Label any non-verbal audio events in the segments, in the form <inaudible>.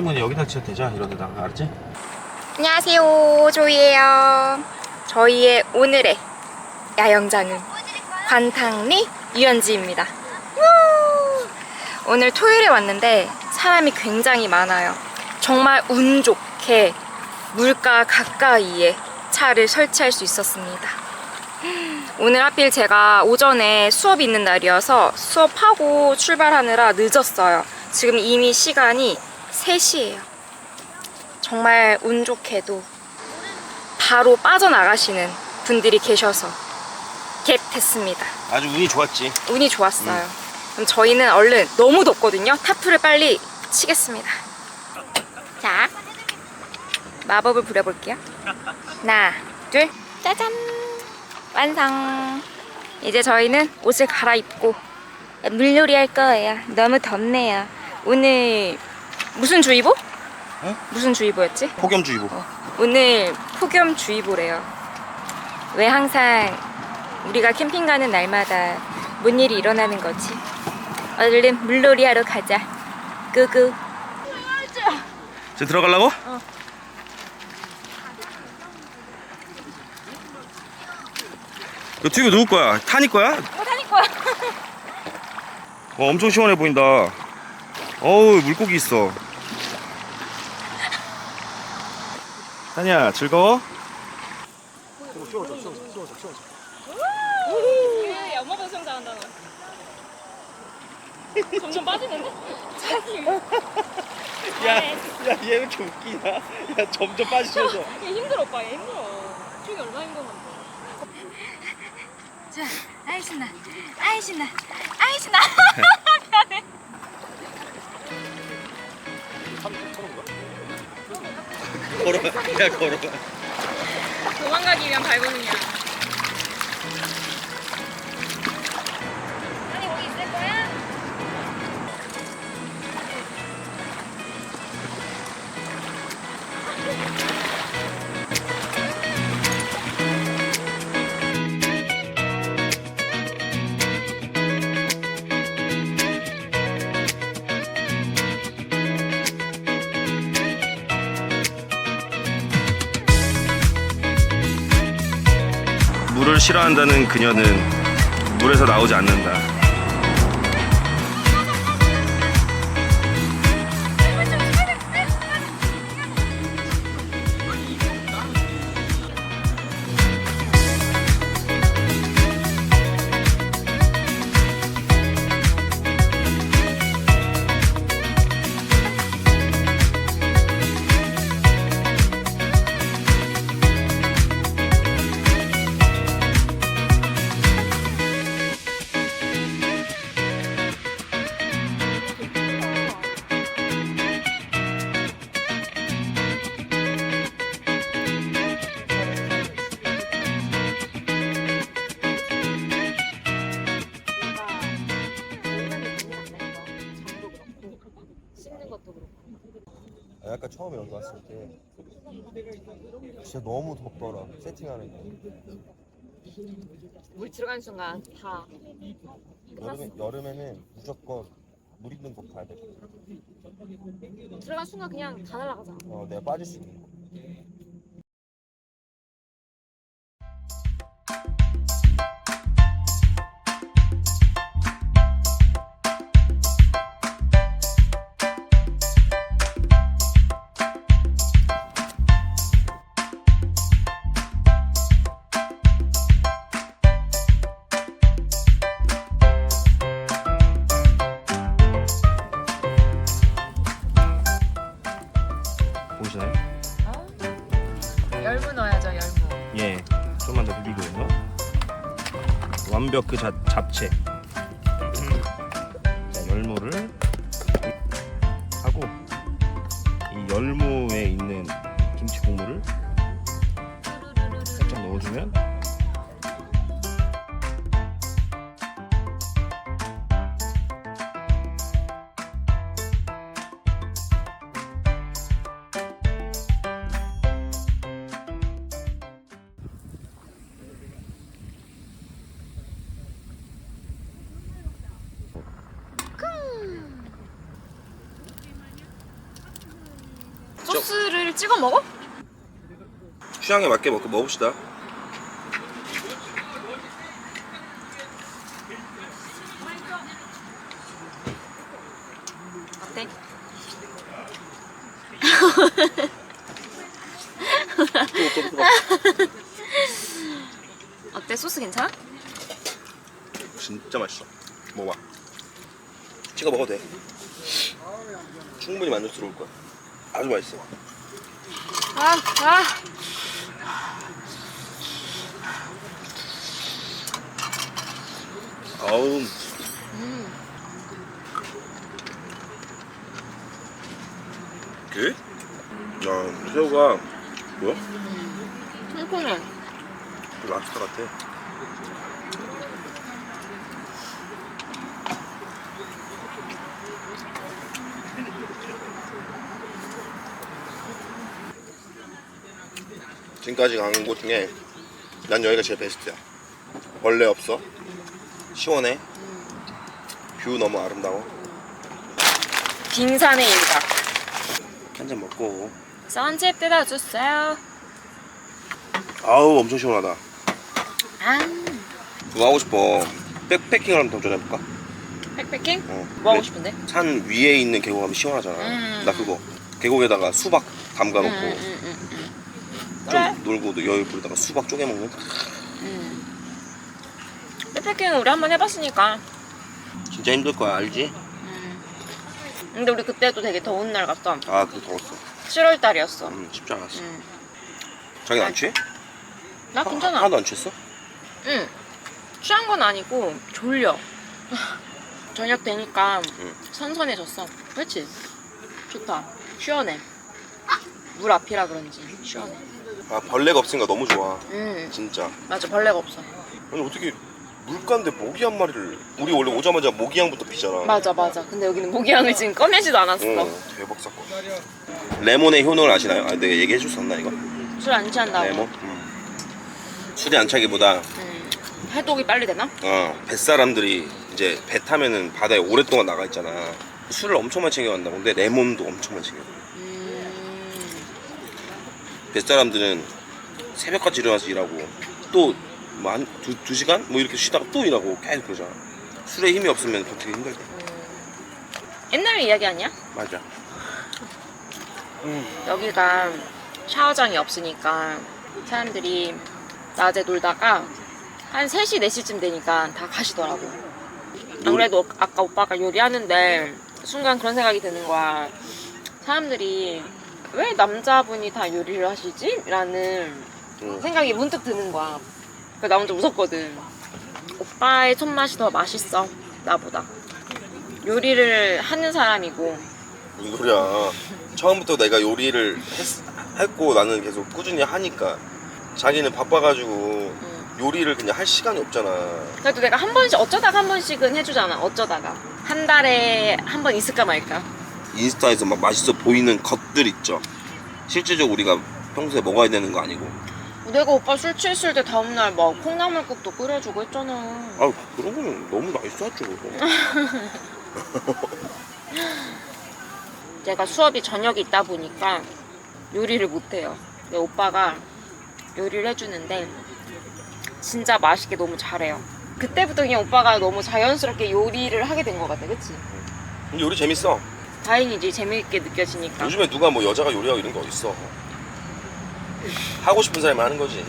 아 없으면 여기다 진짜 대자 이런 데다 알았지? 안녕하세요. 조이예요. 저희의 오늘의 야영장은 관탕리 유연지입니다. 우! 오늘 토요일에 왔는데 사람이 굉장히 많아요. 정말 운 좋게 물가 가까이에 차를 설치할 수 있었습니다. 오늘 하필 제가 오전에 수업이 있는 날이어서 수업하고 출발하느라 늦었어요. 지금 이미 시간이 3시예요 정말 운 좋게도 바로 빠져나가시는 분들이 계셔서 겟했습니다. 아주 운이 좋았지 운이 좋았어요. 그럼 저희는 얼른 너무 덥거든요. 타프를 빨리 치겠습니다. 자, 마법을 부려볼게요. 하나, 둘, 짜잔! 완성! 이제 저희는 옷을 갈아입고 물놀이 할 거예요. 너무 덥네요. 오늘 무슨 주의보? 응? 무슨 주의보였지? 폭염주의보 어, 오늘 폭염주의보래요. 왜 항상 우리가 캠핑 가는 날마다 뭔 일이 일어나는 거지? 얼른 물놀이 하러 가자. 끄끄. 지금 들어가려고? 어. 너 튜브 누구 거야? 타니 거야? 뭐 다닐 거야? 어, 엄청 시원해 보인다 어우 물고기 있어 타니야 즐거워? 엄마 방송 잘한다 너. 점점 빠지는데? 자기. 야, 야, 얘왜 이렇게 웃기냐? 야, 점점 빠지면서. 얘 힘들어 오빠 얘 힘들어. 죽이 얼마나 힘든데. 자, 아이 신나. 아이 신나. 아이 신나. <laughs> <laughs> 미안해. 걸어가, <laughs> 야, 걸어가. 도망가기 위한 발버둥이야. 물을 싫어한다는 그녀는 물에서 나오지 않는다. 아, 약간 처음에 여기 왔을 때 진짜 너무 덥더라 세팅하는 게. 물 들어가는 순간 다 여름에, 여름에는 무조건 물 있는 곳 가야 돼. 들어간 순간 그냥 다 날아가잖아. 어, 내가 빠질 수 있는 곳 완벽 그 잡, 잡채. 자, 열무를 하고 이 열무 소스를 찍어 먹어? 취향에 맞게 먹고 먹읍시다. 어때? <laughs> 어때 소스 괜찮아? 진짜 맛있어. 먹어봐. 찍어 먹어도 돼. 충분히 만족스러울 거야. 아주 맛있어. 아, 아. 아우. 그? 야, 새우가 뭐야? 통통해. 랍스터 같아. 지금까지 간 곳 중에 난 여기가 제일 베스트야. 벌레 없어. 시원해. 뷰 너무 아름다워. 빙산의 일각. 한 잔 먹고. 선집 뜯어주세요. 아우 엄청 시원하다. 아, 그거 하고 싶어. 백패킹을 한번 도전해볼까? 백패킹? 어. 뭐 하고 싶은데? 산 위에 있는 계곡 하면 시원하잖아. 음. 나 그거 계곡에다가 수박 담가놓고 응, 응. 좀 그래. 놀고 여유 부르다가 수박 쪼개 먹는. 응. 백패킹은 우리 한 번 해봤으니까. 진짜 힘들 거야 알지? 근데 우리 그때도 되게 더운 날 갔어. 아 그거 더웠어. 7월 달이었어. 음 쉽지 않았어. 응. 자기는 안 취해? 나 괜찮아. 하나도 안 취했어? 응. 취한 건 아니고 졸려. <laughs> 저녁 되니까 응. 선선해졌어. 그렇지? 좋다. 시원해. 물 앞이라 그런지 시원해. 아 벌레가 없으니까 너무 좋아. 응. 진짜. 맞아 벌레가 없어. 아니 어떻게 물가인데 모기 한 마리를 우리 원래 오자마자 모기향부터 피잖아. 맞아 맞아. 근데 여기는 모기향을 지금 꺼내지도 않았어. 어, 대박 사건. 레몬의 효능을 아시나요? 아, 내가 얘기해 줬었나 이거? 술 안 취한다고. 레몬? 음. 술이 안 차기보다 음. 해독이 빨리 되나? 어, 뱃사람들이 이제 배 타면은 바다에 오랫동안 나가 있잖아. 술을 엄청 많이 챙겨간다고. 근데 레몬도 엄청 많이 챙겨. 음. 뱃사람들은 새벽까지 일어나서 일하고 또한 두, 두 시간 뭐 이렇게 쉬다가 또 일하고 계속 그러잖아. 술에 힘이 없으면 버티기 힘들대. 옛날 이야기 아니야? 맞아. 여기가 샤워장이 없으니까 사람들이 낮에 놀다가 한 3시, 4시쯤 되니까 다 가시더라고. 안 그래도 아까 오빠가 요리하는데 순간 그런 생각이 드는 거야. 사람들이 왜 남자분이 다 요리를 하시지? 라는 응. 생각이 문득 드는 거야. 그나 혼자 웃었거든. 오빠의 손맛이 더 맛있어. 나보다. 요리를 하는 사람이고 무슨 소리야. 처음부터 내가 요리를 했, 했고 나는 계속 꾸준히 하니까 자기는 바빠가지고 요리를 그냥 할 시간이 없잖아. 그래도 내가 한 번씩 어쩌다가 한 번씩은 해주잖아. 어쩌다가 한 달에 한 번 있을까 말까. 인스타에서 막 맛있어 보이는 것들 있죠. 실제적으로 우리가 평소에 먹어야 되는 거 아니고. 내가 오빠 술 취했을 때 다음날 막 콩나물국도 끓여주고 했잖아. 아 그런 거는 너무 나이스하죠 그거. <laughs> 제가 수업이 저녁에 있다 보니까 요리를 못해요. 오빠가 요리를 해주는데 진짜 맛있게 너무 잘해요. 그때부터 그냥 오빠가 너무 자연스럽게 요리를 하게 된 것 같아, 그치? 근데 요리 재밌어. 다행이지, 재미있게 느껴지니까. 요즘에 누가 뭐 여자가 요리하고 이런 게 어딨어. 하고 싶은 사람이 하는 거지.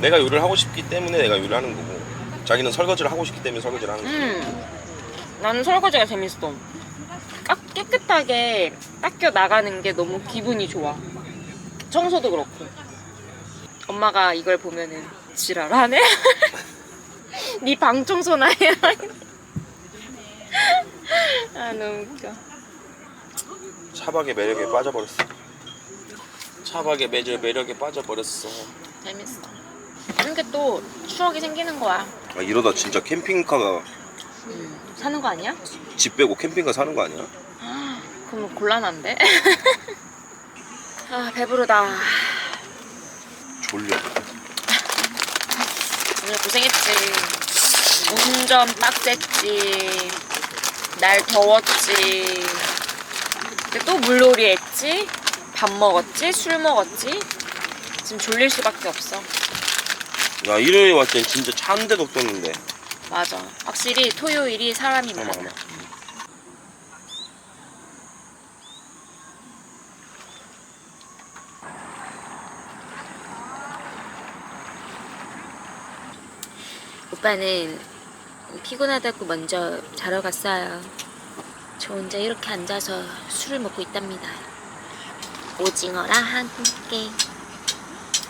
내가 요리를 하고 싶기 때문에 내가 요리를 하는 거고. 자기는 설거지를 하고 싶기 때문에 설거지를 하는 거지. 음, 나는 설거지가 재밌어. 깍, 깨끗하게 닦여 나가는 게 너무 기분이 좋아. 청소도 그렇고. 엄마가 이걸 보면은 지랄하네? <laughs> 네 방 청소나 해라. 아, 너무 웃겨. 차박의 매력에 빠져버렸어. 차박의 매력, 매력에 빠져버렸어. 재밌어. 이런 게또 추억이 생기는 거야. 아, 이러다 진짜 캠핑카가 음, 사는 거 아니야? 집 빼고 캠핑카 사는 거 아니야? 그럼 곤란한데? <laughs> 아, 배부르다. 졸려. 오늘 고생했지. 운전 빡셌지. 날 더웠지. 근데 또 물놀이 했지? 밥 먹었지? 술 먹었지? 지금 졸릴 수밖에 없어. 야 일요일 왔을 땐 진짜 차 한 대도 없었는데 맞아. 확실히 토요일이 사람이 많아. 어머. 오빠는 피곤하다고 먼저 자러 갔어요. 저 혼자 이렇게 앉아서 술을 먹고 있답니다. 오징어랑 함께.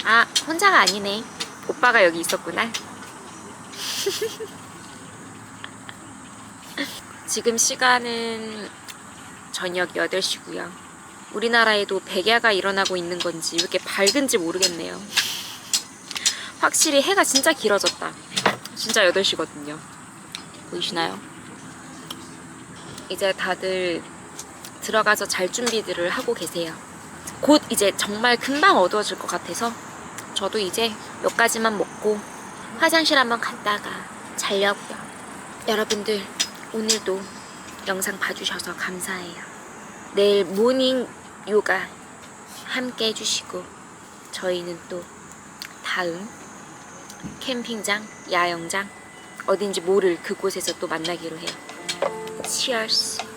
아, 혼자가 아니네. 오빠가 여기 있었구나. <laughs> 지금 시간은 저녁 8시고요. 우리나라에도 백야가 일어나고 있는 건지 왜 이렇게 밝은지 모르겠네요. 확실히 해가 진짜 길어졌다. 진짜 8시거든요. 보이시나요? 이제 다들 들어가서 잘 준비들을 하고 계세요. 곧 이제 정말 금방 어두워질 것 같아서 저도 이제 몇 가지만 먹고 화장실 한번 갔다가 자려고요. 여러분들 오늘도 영상 봐주셔서 감사해요. 내일 모닝 요가 함께 해주시고 저희는 또 다음 캠핑장, 야영장 어딘지 모를 그곳에서 또 만나기로 해요. Cheers.